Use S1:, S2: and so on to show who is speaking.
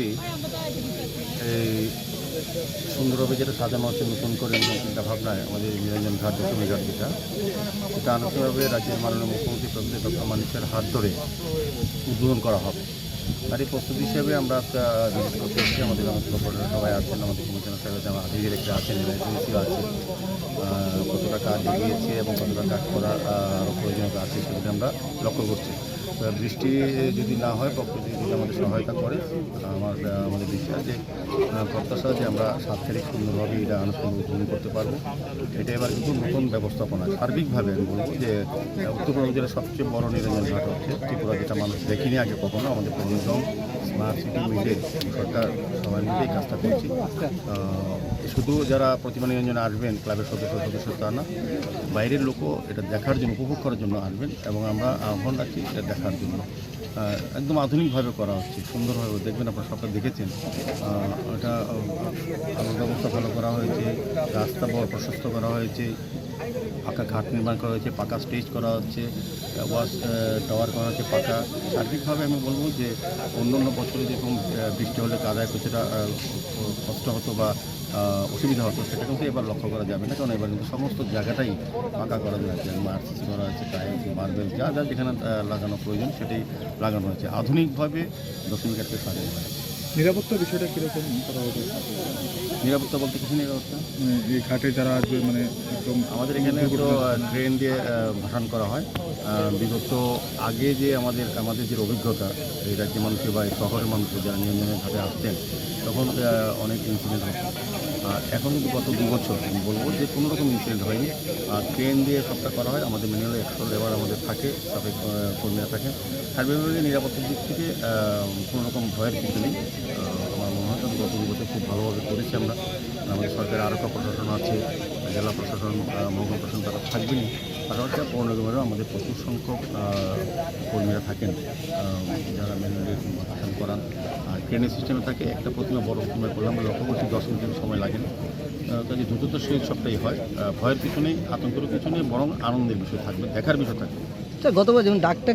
S1: এই সুন্দরভাবে যেটা সাজানো হচ্ছে, নতুন করে চিন্তা ভাবনায় আমাদের নিরঞ্জন ঘাট দশমী ঘাট যেটা, সেটা আনুষ্ঠানিকভাবে রাজ্যের মাননীয় মুখ্যমন্ত্রী প্রফেসর ডক্টর মানুষের হাত ধরে উদ্বোধন করা হবে। আর এই প্রস্তুতি হিসেবে আমরা একটা ভিজিট করতে এসেছি, আমাদের আমাদের সবাই আছেন, আমাদের কমিশনার সাহেব আছেন আমার ডিরেক্টর আছেন এজেন্সিও আছে কতটা কাজ এগিয়েছে এবং কতটা কাজ করার প্রয়োজনীয়তা আছে সেগুলি আমরা লক্ষ্য করছি। বৃষ্টি যদি না হয় প্রকৃতি যদি আমাদের সহায়তা করে আমার আমাদের বিশ্বাস যে প্রত্যাশা যে আমরা সাত তারিখ সুন্দরভাবে এটা আনুষ্ঠানিক উদ্বোধন করতে পারব। এটা এবার কিন্তু নতুন ব্যবস্থাপনা। সার্বিকভাবে আমি বলব যে আহ, উত্তরবঙ্গ জেলার সবচেয়ে বড় নিরঞ্জন ঘাট হচ্ছে ত্রিপুরা যেটা মানুষ দেখিনি আগে কখনো। আমাদের পর্যটন স্মার্ট সিটি মিলে সরকার সবাই মিলে কাজটা করছি। শুধু যারা প্রতিমা নিরঞ্জনে আসবেন ক্লাবের সদস্য সদস্য তা না বাইরের লোকও এটা দেখার জন্য উপভোগ করার জন্য আসবেন এবং আমরা আহ্বান রাখছি এটা দেখার জন্য। একদম আধুনিকভাবে করা হচ্ছে সুন্দরভাবে দেখবেন, আপনারা সবটা দেখেছেন। এটা আলোর ব্যবস্থা ভালো করা হয়েছে, রাস্তা বড় প্রশস্ত করা হয়েছে, পাকা ঘাট নির্মাণ করা হয়েছে, পাকা স্টেজ করা হচ্ছে, ওয়াশ টাওয়ার করা হচ্ছে, পাকা। সার্বিকভাবে আমি বলব যে অন্য অন্য বছরে যেরকম বৃষ্টি হলে কাদায় কিছুটা কষ্ট হতো বা অসুবিধা হতো, সেটা কিন্তু এবার লক্ষ্য করা যাবে না। কারণ এবার কিন্তু সমস্ত জায়গাটাই পাকা করা হয়েছে মার্চ করা হয়েছে টাইলস মার্বেল, যা যা যেখানে লাগানো প্রয়োজন সেটাই লাগানো হয়েছে। আধুনিকভাবে দশমিক ঘাটকে সাজানো হয়েছে
S2: নিরাপত্তা বিষয়টা কীরকম করা হবে
S1: নিরাপত্তা বলতে কিছু নিরাপত্তা
S2: মানে এই ঘাটে যারা আসবে মানে একদম
S1: আমাদের এখানে তো ট্রেন দিয়ে ভাসান করা হয়। বিগত আগে যে আমাদের আমাদের যে অভিজ্ঞতা এই রাজ্যের মানুষের বা এই শহরের মানুষের যারা নিয়ন্ত্রণের ঘাটে আসতেন তখন অনেক ইনসিডেন্ট হতো। আর এখন কিন্তু গত দু বছর আমি বলব যে কোনো রকম ইনসিডেন্ট হয়নি। আর ট্রেন দিয়ে সবটা করা হয় আমাদের ম্যানুয়াল একশো লেবার আমাদের থাকে আহ, কর্মীরা থাকেন। সার্বিকভাবে নিরাপত্তার দিক থেকে কোনো রকম ভয়ের কিছু নেই আমার মনে হয় গত দু বছর খুব ভালোভাবে করেছি আমরা। আমাদের সরকারের আরক্ষা প্রশাসন আছে, জেলা প্রশাসন মহকুমা প্রশাসন তারা থাকবেনই। পাশাপাশি পৌর নিগমেরও আমাদের প্রচুর সংখ্যক কর্মীরা থাকেন যারা ম্যানুয়ালি ভাষণ করান। আর ট্রেনের সিস্টেমে থাকে, একটা প্রতিমা বড় প্রতিমা করলে আমরা লক্ষ্য করছি দশ মিনিট সময় লাগে না। কাজে দ্রুততার সহিত সবটাই হয়। ভয়ের কিছু নেই, আতঙ্কেরও কিছু নেই, বরং আনন্দের বিষয় থাকবে, দেখার বিষয় থাকবে।
S3: স্যার গতবার যেমন ডাক্তার